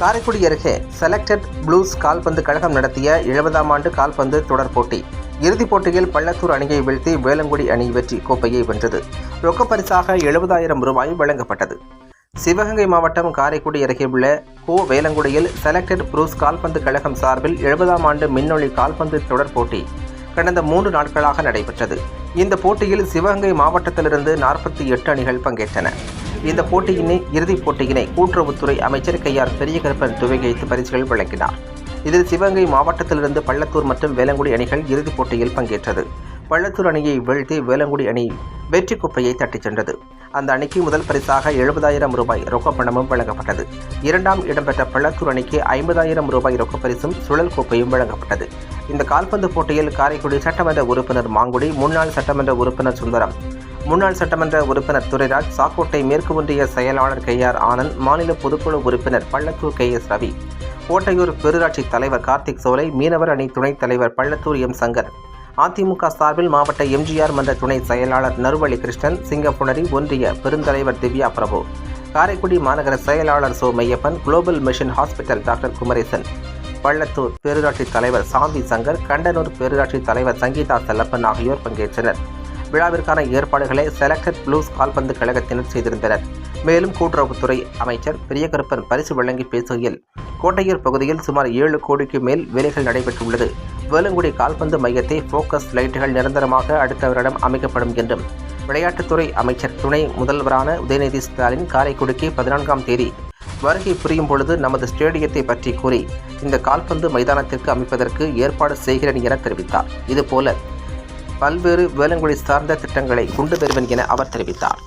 காரைக்குடி அருகே selected blues கால்பந்து கழகம் நடத்திய எழுபதாம் ஆண்டு கால்பந்து தொடர் போட்டி. இறுதிப் போட்டியில் பள்ளத்தூர் அணியை வீழ்த்தி வேலங்குடி அணி வெற்றி கோப்பையை வென்றது. ரொக்கப்பரிசாக எழுபதாயிரம் ரூபாய் வழங்கப்பட்டது. சிவகங்கை மாவட்டம் காரைக்குடி அருகே உள்ள கோ வேலங்குடியில் செலக்டட் ப்ரூஸ் கால்பந்து கழகம் சார்பில் எழுபதாம் ஆண்டு மின்னொளி கால்பந்து தொடர் போட்டி கடந்த மூன்று நாட்களாக நடைபெற்றது. இந்த போட்டியில் சிவகங்கை மாவட்டத்திலிருந்து நாற்பத்தி எட்டு அணிகள் பங்கேற்றன. இந்த போட்டியினை இறுதிப் போட்டியினை கூட்டுறவுத்துறை அமைச்சர் கையார் பெரியகருப்பன் துவங்கி வைத்து பரிசுகள் வழங்கினார். இதில் சிவகங்கை மாவட்டத்திலிருந்து பள்ளத்தூர் மற்றும் வேலங்குடி அணிகள் இறுதிப் போட்டியில் பங்கேற்றது. பள்ளத்தூர் அணியை வீழ்த்தி வேலங்குடி அணி வெற்றி குப்பையை தட்டிச் சென்றது. அந்த அணிக்கு முதல் பரிசாக எழுபதாயிரம் ரூபாய் ரொக்க பணமும் வழங்கப்பட்டது. இரண்டாம் இடம்பெற்ற பள்ளத்தூர் அணிக்கு ஐம்பதாயிரம் ரூபாய் ரொக்க பரிசும் சுழல் கோப்பையும் வழங்கப்பட்டது. இந்த கால்பந்து போட்டியில் காரைக்குடி சட்டமன்ற உறுப்பினர் மாங்குடி முன்னாள் சட்டமன்ற உறுப்பினர் சுந்தரம் முன்னாள் சட்டமன்ற உறுப்பினர் துரைராஜ் சாக்கோட்டை மேற்கு ஒன்றிய செயலாளர் கே ஆர் ஆனந்த் மாநில பொதுக்குழு உறுப்பினர் பள்ளத்தூர் கே எஸ் ரவி கோட்டையூர் பேரூராட்சி தலைவர் கார்த்திக் சோலை மீனவர் அணி துணைத் தலைவர் பள்ளத்தூர் எம் சங்கர் அதிமுக சார்பில் மாவட்ட எம்ஜிஆர் மன்ற துணை செயலாளர் நறுவழி கிருஷ்ணன் சிங்கப்புணரி ஒன்றிய பெருந்தலைவர் திவ்யா பிரபு காரைக்குடி மாநகர செயலாளர் Cho Maiyappan Global Mission hospital doctor Kumaresan Pallathur பேரூராட்சி தலைவர் சாந்தி சங்கர் கண்டனூர் பேரூராட்சி தலைவர் சங்கீதா செல்லப்பன் ஆகியோர் பங்கேற்றனர். விழாவிற்கான ஏற்பாடுகளை செலக்டட் ப்ளூஸ் கால்பந்து கழகத்தினர் செய்திருந்தனர். மேலும் கூட்டுறவுத்துறை அமைச்சர் பெரியகருப்பன் பரிசு வழங்கி பேசுகையில் கோட்டையூர் பகுதியில் சுமார் ஏழு கோடிக்கு மேல் வேலைகள் நடைபெற்றுள்ளது. வேலங்குடி கால்பந்து மையத்தை ஃபோக்கஸ் லைட்டுகள் நிரந்தரமாக அடுத்த வருடம் அமைக்கப்படும் என்றும் விளையாட்டுத்துறை அமைச்சர் துணை முதல்வரான உதயநிதி ஸ்டாலின் காரைக்குடிக்கு பதினான்காம் தேதி வருகை புரியும் பொழுது நமது ஸ்டேடியத்தை பற்றி கூறி இந்த கால்பந்து மைதானத்திற்கு அமைப்பதற்கு ஏற்பாடு செய்கிறேன் என தெரிவித்தார். இதுபோல பல்வேறு வேளங்குடி சார்ந்த திட்டங்களை கொண்டு வருவேன் என அவர் தெரிவித்தார்.